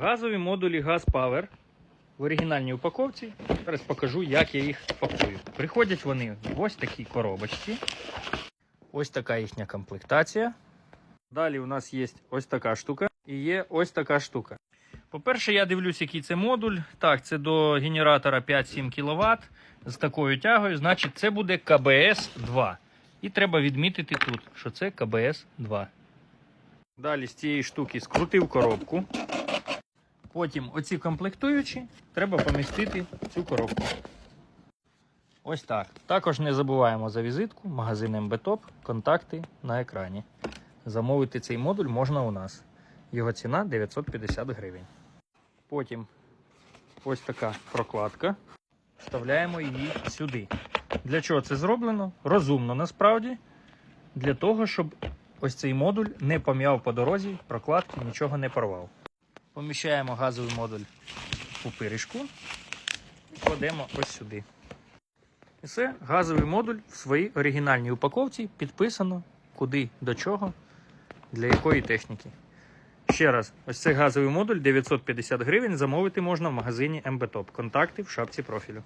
Газові модулі Gas Power в оригінальній упаковці. Зараз покажу, як я їх пакую. Приходять вони в ось такій коробочці. Ось така їхня комплектація. Далі у нас є ось така штука і є ось така штука. По-перше, я дивлюсь, який це модуль. Так, це до генератора 5-7 кВт з такою тягою. Значить, це буде КБС 2. І треба відмітити тут, що це КБС 2. Далі з цієї штуки скрутив коробку. Потім оці комплектуючі треба помістити в цю коробку. Ось так. Також не забуваємо за візитку, магазин МБТОП, контакти на екрані. Замовити цей модуль можна у нас. Його ціна 950 гривень. Потім ось така прокладка. Вставляємо її сюди. Для чого це зроблено? Розумно насправді. Для того, щоб ось цей модуль не пом'яв по дорозі, прокладки нічого не порвав. Поміщаємо газовий модуль у пиріжку і кладемо ось сюди. І все, газовий модуль в своїй оригінальній упаковці підписано куди, до чого, для якої техніки. Ще раз, ось цей газовий модуль 950 гривень замовити можна в магазині МБТОП. Контакти в шапці профілю.